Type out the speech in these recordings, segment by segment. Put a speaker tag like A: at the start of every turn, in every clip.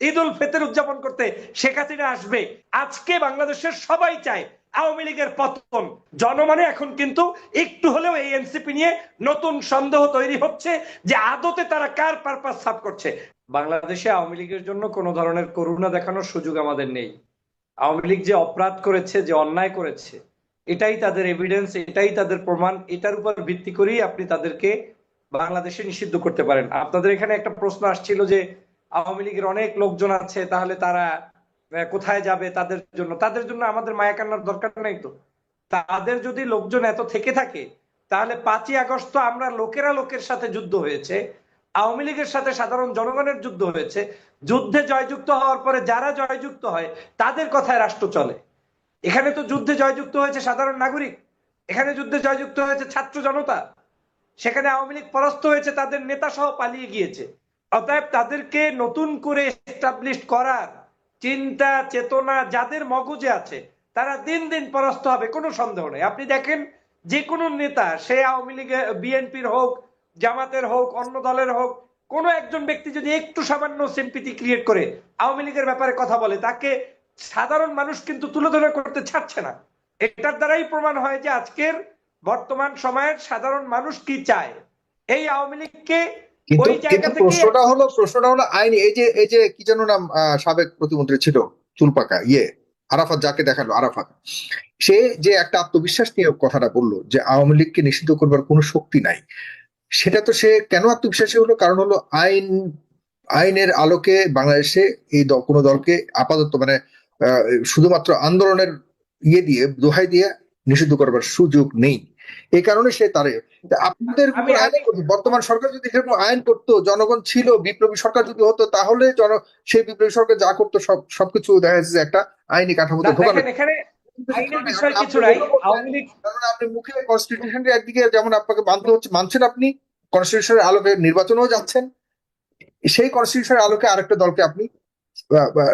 A: ঈদ উল ফিতর উদযাপন করতে শেখ হাসিনা আসবে। আজকে বাংলাদেশের সবাই চায় আওয়ামী লীগের পতন। জনমনে এখন কিন্তু একটু হলেও এই এনসিপি নিয়ে নতুন সন্দেহ তৈরি হচ্ছে যে আদতে তারা কার পারপাস সাফ করছে। বাংলাদেশে আওয়ামী লীগের জন্য কোনো ধরনের করুণা দেখানোর সুযোগ আমাদের নেই। আওয়ামী লীগ যে অপরাধ করেছে, যে অন্যায় করেছে, এটাই তাদের এভিডেন্স এটাই তাদের প্রমাণ, এটার উপর ভিত্তি করেই আপনি তাদেরকে বাংলাদেশে নিষিদ্ধ করতে পারেন। আপনাদের এখানে একটা প্রশ্ন আসছিল যে আওয়ামী লীগের অনেক লোকজন আছে, তাহলে তারা কোথায় যাবে তাদের জন্য? তাদের জন্য আমাদের মায়া কান্নার দরকার নেই তো। তাদের যদি লোকজন এত থেকে থাকে, তাহলে পাঁচই আগস্ট তো আমরা লোকেরা লোকের সাথে যুদ্ধ হয়েছে, আওয়ামী লীগের সাথে সাধারণ জনগণের যুদ্ধ হয়েছে, যুদ্ধে জয়যুক্ত হওয়ার পরে যারা জয়যুক্ত হয়, তাদের কথায় রাষ্ট্র চলে। এখানে তো যুদ্ধে জয়যুক্ত হয়েছে সাধারণ নাগরিক, এখানে যুদ্ধে জয়যুক্ত হয়েছে ছাত্র জনতা, সেখানে আওয়ামী লীগ পরাস্ত হয়েছে, তাদের নেতা সহ পালিয়ে গিয়েছে। অতএব তাদেরকে নতুন করে এস্টাবলিশ করার চিন্তা, চেতনা যাদের মগজে আছে, তারা দিন দিন পরাস্ত হবে, কোনো সন্দেহ নেই। আপনি দেখেন যে কোনো নেতা, সে আওয়ামী লীগের বিএনপির হোক, জামাতের হোক, অন্য দলের হোক, কোন একজন ব্যক্তি যদি একটু সামান্য সিম্পিতি ক্রিয়েট করে, আওয়ামী লীগের ব্যাপারে কথা বলে, তাকে সাধারণ মানুষ কিন্তু তুলে তুলোধনা করতে ছাড়ছে না। এটার দ্বারাই প্রমাণ হয় যে আজকের বর্তমান সময়ের সাধারণ মানুষ কি চায়। এই আওয়ামী লীগকে
B: কিন্তু কিন্তু প্রশ্নটা হলো প্রশ্নটা হলো আইন এই যে এই যে কি যেন নাম সাবেক প্রতিমন্ত্রী ছিল চুলপাকা ইয়ে আরাফাত যাকে দেখাল আরাফাত সে যে একটা আত্মবিশ্বাস নিয়ে কথাটা বলল যে আওয়ামী লীগকে নিষিদ্ধ করবার কোনো শক্তি নাই সেটা তো সে কেন আত্মবিশ্বাসী হলো? কারণ হলো আইন আইনের আলোকে বাংলাদেশে এই কোনো দলকে আপাতত মানে আহ, শুধুমাত্র আন্দোলনের ইয়ে দিয়ে দোহাই দিয়ে নিষিদ্ধ করবার সুযোগ নেই। এই কারণে সে তারে আপনাদের বর্তমান সরকার যদি সেরকম আইন করতো জনগণ ছিল বিপ্লবী সরকার যদি হতো তাহলে জন সেই বিপ্লবী সরকার যা করতো সব সবকিছু দেখা যাচ্ছে যে একটা আইনি কাঠামোতে ঢোকানো।
A: এখানে
B: আপনি মুখে কনস্টিটিউশনের একদিকে যেমন আপনাকে মানতে হচ্ছে মানছেন আপনি কনস্টিটিউশনের আলোকে নির্বাচনেও যাচ্ছেন সেই কনস্টিটিউশনের আলোকে আরেকটা দলকে আপনি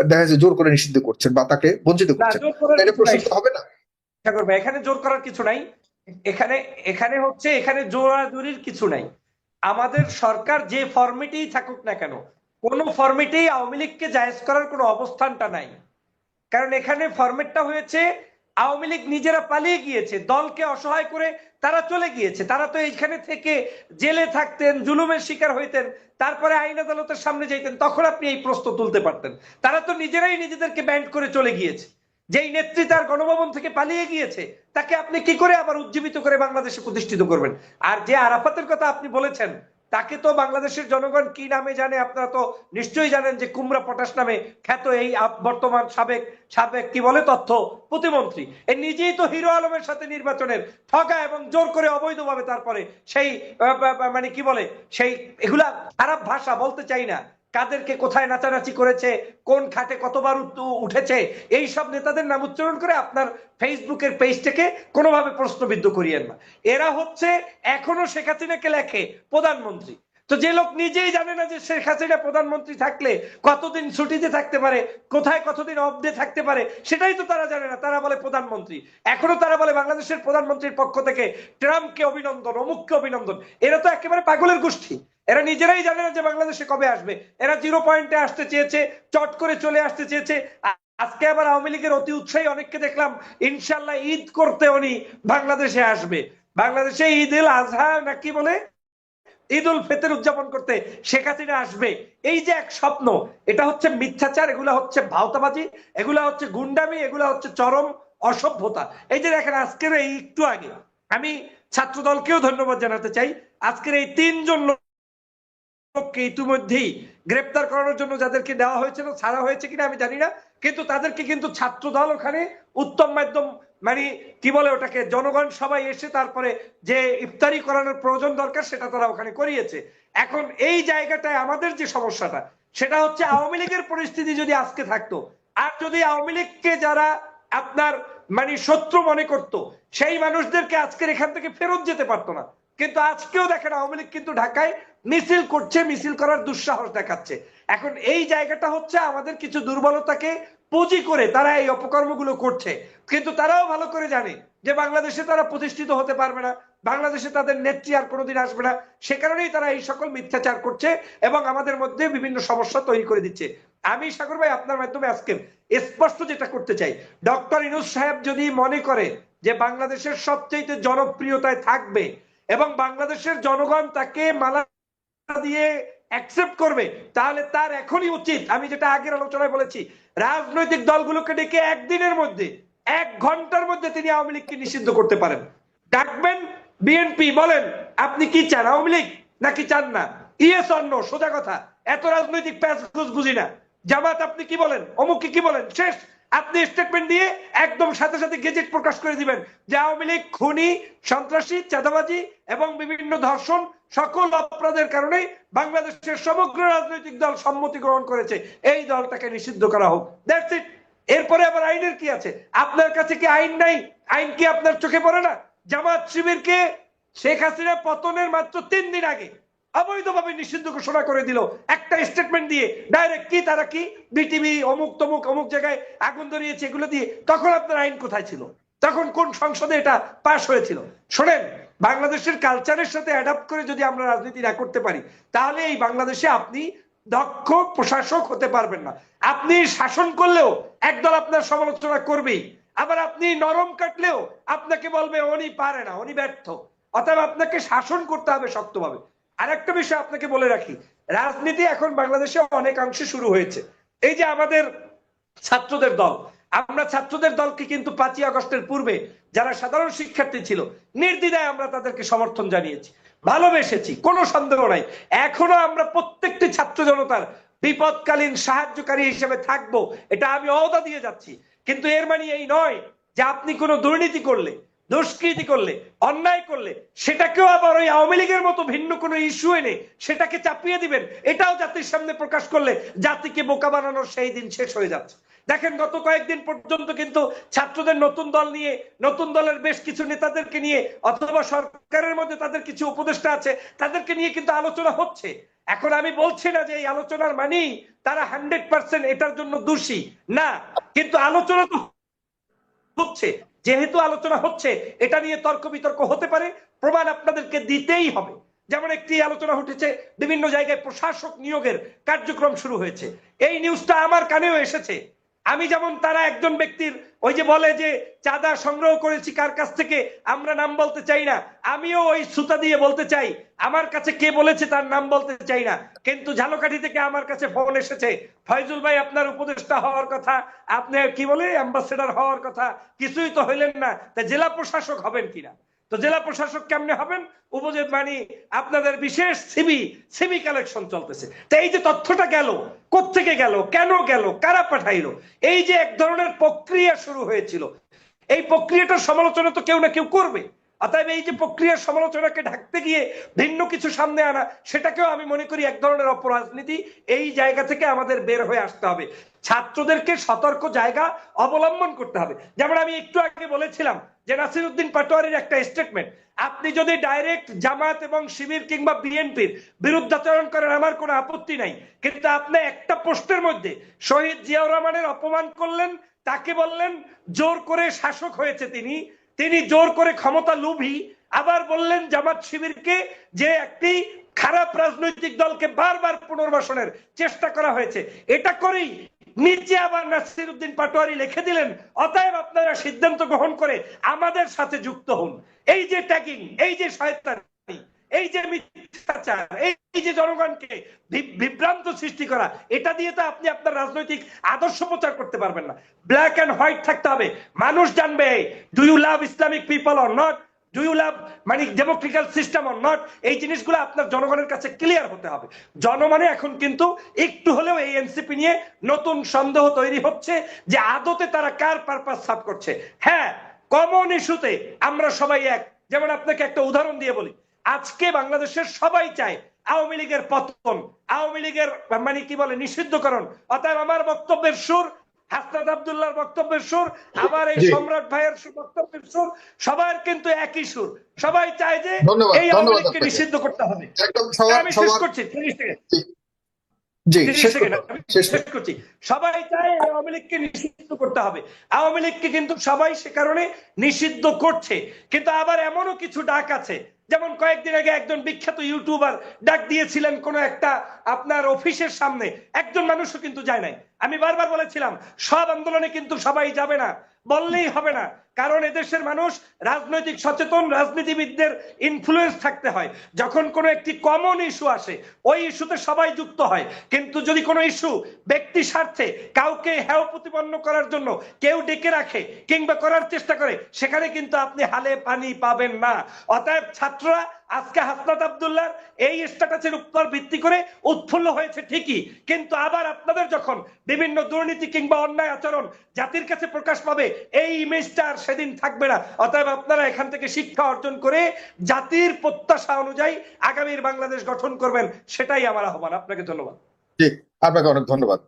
B: দেখা যাচ্ছে জোর করে নিষিদ্ধ করছেন বা তাকে বঞ্চিত করছেন। হবে না।
A: এখানে জোর করার কিছু নাই। এখানে এখানে হচ্ছে, এখানে জোরাজুরির কিছু নাই। আমাদের সরকার যে ফর্মেটেই থাকুক না কেন, কোন ফর্মেটেই আওয়ামী লীগকে জায়েজ করার কোনো অবস্থানটা নাই। কারণ এখানে ফরম্যাটটা হয়েছে, আওয়ামী লীগ নিজেরা পালিয়ে গিয়েছে, দলকে অসহায় করে তারা চলে গিয়েছে। তারা তো এইখানে থেকে জেলে থাকতেন, জুলুমের শিকার হইতেন, তারপরে আইন আদালতের সামনে যাইতেন, তখন আপনি এই প্রশ্ন তুলতে পারতেন। তারা তো নিজেরাই নিজেদেরকে ব্যান্ড করে চলে গিয়েছে। যেই নেত্রী তার গণভবন থেকে পালিয়ে গিয়েছে, তাকে আপনি কি করে আবার উজ্জীবিত করে বাংলাদেশে প্রতিষ্ঠিত করবেন? আর যে আরাফাতের কথা আপনি বলেছেন, তাকে তো বাংলাদেশের জনগণ কি নামে জানে? আপনারা তো নিশ্চয়ই জানেন যে কুমড়া পটাশ নামে খ্যাত এই বর্তমান সাবেক সাবেক কি বলে, তথ্য প্রতিমন্ত্রী। এ নিজেই তো হিরো আলমের সাথে নির্বাচনের ঠগা এবং জোর করে অবৈধভাবে তারপরে সেই মানে কি বলে, সেই, এগুলা খারাপ ভাষা বলতে চাই না। কাদেরকে কোথায় নাচানাচি করেছে, কোন খাটে কতবার উঠ- উঠেছে, এই সব নেতাদের নাম উচ্চারণ করে আপনার ফেসবুকের পেজটাকে কোনোভাবে প্রশ্নবিদ্ধ করিয়েন না। এরা হচ্ছে, এখনও শেখ হাসিনাকে লেখে প্রধানমন্ত্রী। তো যে লোক নিজেই জানে না যে শেখ হাসিনা প্রধানমন্ত্রী থাকলে কতদিন ছুটিতে থাকতে পারে, কোথায় কতদিন অবধি থাকতে পারে, সেটাই তো তারা জানে না। তারা বলে প্রধানমন্ত্রী। এখনও তারা বলে বাংলাদেশের প্রধানমন্ত্রীর পক্ষ থেকে ট্রাম্পকে অভিনন্দন, অমুককে অভিনন্দন। এরা তো একেবারে পাগলের গোষ্ঠী। এরা নিজেরাই জানে না যে বাংলাদেশে কবে আসবে। এরা জিরো পয়েন্টে আসতে চেয়েছে, চট করে চলে আসতে চেয়েছে। আজকে আবার আওয়ামী লীগের অতি উৎসাহী অনেককে দেখলাম ইনশাল্লাহ ঈদ করতে উনি বাংলাদেশে আসবে। বাংলাদেশে ঈদ উল আজহা নাকি বলে? ঈদ উল ফেতের উদযাপন করতে শেখ হাসিনা আসবে। এই যে এক স্বপ্ন, এটা হচ্ছে মিথ্যাচার, এগুলা হচ্ছে ভাওতাবাজি, এগুলা হচ্ছে গুন্ডামি, এগুলা হচ্ছে চরম অসভ্যতা। এই যে দেখেন, আজকের এই একটু আগে আমি ছাত্র দলকেও ধন্যবাদ জানাতে চাই। আজকের এই তিনজন লোককে ইতিমধ্যেই গ্রেপ্তার করানোর জন্য যাদেরকে দেওয়া হয়েছিল ছাড়া হয়েছে কিনা আমি জানি না। কিন্তু তাদেরকে কিন্তু ছাত্র দল ওখানে উত্তম মাধ্যম মানে কি বলে ওটাকে, জনগণ সবাই এসে তারপরে যে ইফতারি করানোর প্রয়োজন দরকার সেটা তারা ওখানে করিয়েছে। এখন এই জায়গাটায় আমাদের যে সমস্যাটা, সেটা হচ্ছে আওয়ামী লীগের পরিস্থিতি যদি আজকে থাকতো, আর যদি আওয়ামী লীগকে যারা আপনার মানে শত্রু মনে করত, সেই মানুষদেরকে আজকের এখান থেকে ফেরত যেতে পারতো না। কিন্তু আজকেও দেখেন আওয়ামী লীগ কিন্তু ঢাকায় মিছিল করছে, মিছিল করার দুঃসাহস দেখাচ্ছে। এখন এই জায়গাটা হচ্ছে আমাদের কিছু দুর্বলতাকে পুঁজি করে তারা এই অপকর্মগুলো করছে। কিন্তু তারাও ভালো করে জানে যে বাংলাদেশে তারা প্রতিষ্ঠিত হতে পারবে না, বাংলাদেশে তাদের নেত্রী আর কোনোদিন আসবে না। সে কারণেই তারা এই সকল মিথ্যাচার করছে এবং আমাদের মধ্যে বিভিন্ন সমস্যা তৈরি করে দিচ্ছে। আমি সাগর ভাই, আপনার মাধ্যমে আজকে স্পষ্ট যেটা করতে চাই, ডক্টর ইনুস সাহেব যদি মনে করে যে বাংলাদেশের সবচেয়ে জনপ্রিয়তায় থাকবে এবং বাংলাদেশের জনগণ তাকে মালা দিয়ে অ্যাকসেপ্ট করবে, তাহলে তার এখনই উচিত। আমি যেটা আগের আলোচনায় বলেছি, রাজনৈতিক দলগুলোকে ডেকে একদিনের মধ্যে, এক ঘণ্টার মধ্যে তিনি আওয়ামী লীগকে নিষিদ্ধ করতে পারেন। ডাকবেন বিএনপি বলেন, আপনি কি চান আওয়ামী লীগ নাকি চান না? ইয়েস অন্য সোজা কথা, এত রাজনৈতিক প্যাচ বুঝি না। জামাত, আপনি কি বলেন? অমুককে কি বলেন? শেষ, আপনি স্টেটমেন্ট দিয়ে একদম সাথে সাথে গেজেট প্রকাশ করে দিবেন যে আওয়ামী লীগ খুনি, সন্ত্রাসী, চাঁদাবাজি এবং বিভিন্ন ধর্ষণ সকল অপরাধের কারণে বাংলাদেশের সমগ্র রাজনৈতিক দল সম্মতি গ্রহণ করেছে। এই দলটাকে নিষিদ্ধ করা হোক। দ্যাটস ইট এরপরে আবার আইনের কি আছে? আপনার কাছে কি আইন নাই? আইন কি আপনার চোখে পড়ে না? জামাত শিবিরকে শেখ হাসিনা পতনের মাত্র তিন দিন আগে অবৈধভাবে নিষিদ্ধ ঘোষণা করে দিল। একটা স্টেটমেন্ট দিয়ে ডাইরেক্ট কি, তারা কি? বিটিভি অমুক তমুক, অমুক জায়গায় আগুন ধরিয়েছে এগুলো দিয়ে। তখন আপনার আইন কোথায় ছিল? তখন কোন সংসদে এটা পাশ হয়েছিল? শোনেন বাংলাদেশের কালচারের সাথে অ্যাডাপ্ট করে যদি আমরা রাজনীতি না করতে পারি, তাহলে এই বাংলাদেশে আপনি দক্ষ প্রশাসক হতে পারবেন না। আপনি শাসন করলেও একদল আপনার সমালোচনা করবেই। আবার আপনি নরম কাটলেও আপনাকে বলবে, উনি পারে না, উনি ব্যর্থ। অতএব আপনাকে শাসন করতে হবে শক্তভাবে। আরেকটা বিষয় আপনাকে বলে রাখি, রাজনীতি এখন বাংলাদেশে অনেকাংশে শুরু হয়েছে। এই যে আমাদের ছাত্রদের দল আমরা ছাত্রদের দলকে কিন্তু পাঁচই আগস্টের পূর্বে যারা সাধারণ শিক্ষার্থী ছিল, নির্দ্বিধায় আমরা তাদেরকে সমর্থন জানিয়েছি, ভালোবেসেছি, কোনো সন্দেহ নাই। এখনও আমরা প্রত্যেকটি ছাত্র জনতার বিপদকালীন সাহায্যকারী হিসেবে থাকব, এটা আমি অহদা দিয়ে যাচ্ছি। কিন্তু এর মানে এই নয় যে আপনি কোনো দুর্নীতি করলে, দুষ্কৃতি করলে, অন্যায় করলে, সেটাকেও আবার ওই আওয়ামী লীগের মতো ভিন্ন কোনো ইস্যু এনে সেটাকে চাপিয়ে দিবেন, এটাও জাতির সামনে প্রকাশ করলে জাতিকে বোকা বানানোর সেই দিন শেষ হয়ে যাচ্ছে। দেখেন, গত কয়েকদিন পর্যন্ত কিন্তু ছাত্রদের নতুন দল নিয়ে, নতুন দলের বেশ কিছু নেতাদেরকে নিয়ে, অথবা সরকারের মধ্যে তাদের কিছু উপদেষ্টা আছে, তাদেরকে নিয়ে কিন্তু আলোচনা হচ্ছে। এখন আমি বলছি না যে এই আলোচনার মানেই তারা হান্ড্রেড পার্সেন্ট এটার জন্য দোষী। না, কিন্তু আলোচনা তো হচ্ছে। যেহেতু আলোচনা হচ্ছে, এটা নিয়ে তর্ক বিতর্ক হতে পারে, প্রমাণ আপনাদেরকে দিতেই হবে। যেমন একটি আলোচনা উঠেছে, বিভিন্ন জায়গায় প্রশাসক নিয়োগের কার্যক্রম শুরু হয়েছে। এই নিউজটা আমার কানেও এসেছে। আমি যেমন তারা একজন ব্যক্তির ওই যে বলে যে চাঁদা সংগ্রহ করেছি কার কাছ থেকে, আমরা নাম বলতে চাই না। আমিও ওই সুতা দিয়ে বলতে চাই। আমার কাছে কে বলেছে তার নাম বলতে চাই না। কিন্তু ঝালকাঠি থেকে আমার কাছে ফোন এসেছে, ফয়জুল ভাই, আপনার উপদেষ্টা হওয়ার কথা, আপনি কি বলে অ্যাম্বাসেডার হওয়ার কথা, কিছুই তো হইলেন না। তা জেলা প্রশাসক হবেন কিনা? তো জেলা প্রশাসক কেমনে হবেন? উপজেলা মানে আপনাদের বিশেষ সিবি সিবি কালেকশন চলতেছে। তো এই যে তথ্যটা গেল, কোত্থেকে গেল, কেন গেল, কারা পাঠাইলো? এই যে এক ধরনের প্রক্রিয়া শুরু হয়েছিল। এই প্রক্রিয়াটার সমালোচনা তো কেউ না কেউ করবে। অতএব এই যে প্রক্রিয়ার সমালোচনাকে ঢাকতে গিয়ে ভিন্ন কিছু সামনে আনা, সেটাকেও আমি মনে করি এক ধরনের অপরাজনীতি। এই জায়গা থেকে আমাদের বের হয়ে আসতে হবে। ছাত্রদেরকে সতর্ক জায়গা অবলম্বন করতে হবে। যেমন আমি একটু আগে বলেছিলাম যে নাসিরুদ্দিন পাটোয়ারির একটা স্টেটমেন্ট আপনি যদি ডাইরেক্ট জামাত এবং শিবির কিংবা বিএনপির বিরুদ্ধাচরণ করেন, আমার কোনো আপত্তি নাই। কিন্তু আপনি একটা পোস্টের মধ্যে শহীদ জিয়াউর রহমানের অপমান করলেন, তাকে বললেন, জোর করে শাসক হয়েছে তিনি। তিনি জোর করে ক্ষমতা লোভী। আবার বললেন, জামাত শিবিরকে যে একটি খারাপ রাজনৈতিক দলকে বারবার পুনর্বাসনের চেষ্টা করা হয়েছে, এটা করেই নিচে আবার নাসির উদ্দিন পাটোয়ারি লিখে দিলেন, অতএব আপনারা সিদ্ধান্ত গ্রহণ করে আমাদের সাথে যুক্ত হন। এই যে ট্যাগিং এই যে শয়তানি, এই যে মিথ্যাচার, এই যে জনগণকে বিভ্রান্ত সৃষ্টি করা, এটা দিয়ে তো আপনি আপনার রাজনৈতিক আদর্শ প্রচার করতে পারবেন না। ব্ল্যাক এন্ড হোয়াইট থাকতে হবে। মানুষ জানবে do you love Islamic people or not do you love মানে ডেমোক্রেটিক্যাল সিস্টেম অর নট এই জিনিসগুলো আপনার জনগণের কাছে ক্লিয়ার হতে হবে। জনমনে এখন কিন্তু একটু হলেও এই এনসিপি নিয়ে নতুন সন্দেহ তৈরি হচ্ছে যে আদতে তারা কার পারপাস সাফ করছে। হ্যাঁ কমন ইস্যুতে আমরা সবাই এক। যেমন আপনাকে একটা উদাহরণ দিয়ে বলি। আজকে বাংলাদেশের সবাই চায় আওয়ামী লীগের পতন, আওয়ামী লীগের মানে কি বলে, নিষিদ্ধকরণ। অতএব আমার বক্তব্যের সুর হাসনাত আব্দুল্লাহর বক্তব্যের সুর আবার এই সম্রাট ভাইয়ের বক্তব্যের সুর সবার কিন্তু একই সুর। সবাই চায় যে এই আওয়ামী নিষিদ্ধ করতে হবে। আমি শেষ করছি সবাই চায় আওয়ামী লীগকে নিষিদ্ধ করতে হবে। আওয়ামী লীগকে কিন্তু সবাই সে কারণে নিষিদ্ধ করছে। কিন্তু আবার এমনও কিছু ডাক আছে। যেমন কয়েকদিন আগে একজন বিখ্যাত ইউটিউবার ডাক দিয়েছিলেন কোন একটা আপনার অফিসের সামনে। একজন মানুষও কিন্তু যায় নাই। আমি বারবার বলেছিলাম সব আন্দোলনে কিন্তু সবাই যাবে না। বললেই হবে না। কারণ এদেশের মানুষ রাজনৈতিক সচেতন, রাজনীতিবিদদের ইনফ্লুয়েন্স থাকতে হয়। যখন কোনো একটি কমন ইস্যু আসে, ওই ইস্যুতে সবাই যুক্ত হয়। কিন্তু যদি কোনো ইস্যু ব্যক্তি স্বার্থে কাউকে হেয় প্রতিপন্ন করার জন্য কেউ ডেকে রাখে কিংবা করার চেষ্টা করে, সেখানে কিন্তু আপনি হালে পানি পাবেন না। অতএব ছাত্ররা আজকে হাসনাত আবদুল্লাহ এই স্ট্যাটাসের উপর ভিত্তি করে উৎফুল্ল হয়েছে ঠিকই। কিন্তু আবার আপনাদের যখন বিভিন্ন দুর্নীতি কিংবা অন্যায় আচরণ জাতির কাছে প্রকাশ পাবে, এই ইমেজটা আর সেদিন থাকবে না। অতএব আপনারা এখান থেকে শিক্ষা অর্জন করে জাতির প্রত্যাশা অনুযায়ী আগামীর বাংলাদেশ গঠন করবেন, সেটাই আমার আহ্বান। আপনাকে ধন্যবাদ।
B: জি, আপনাকে অনেক ধন্যবাদ।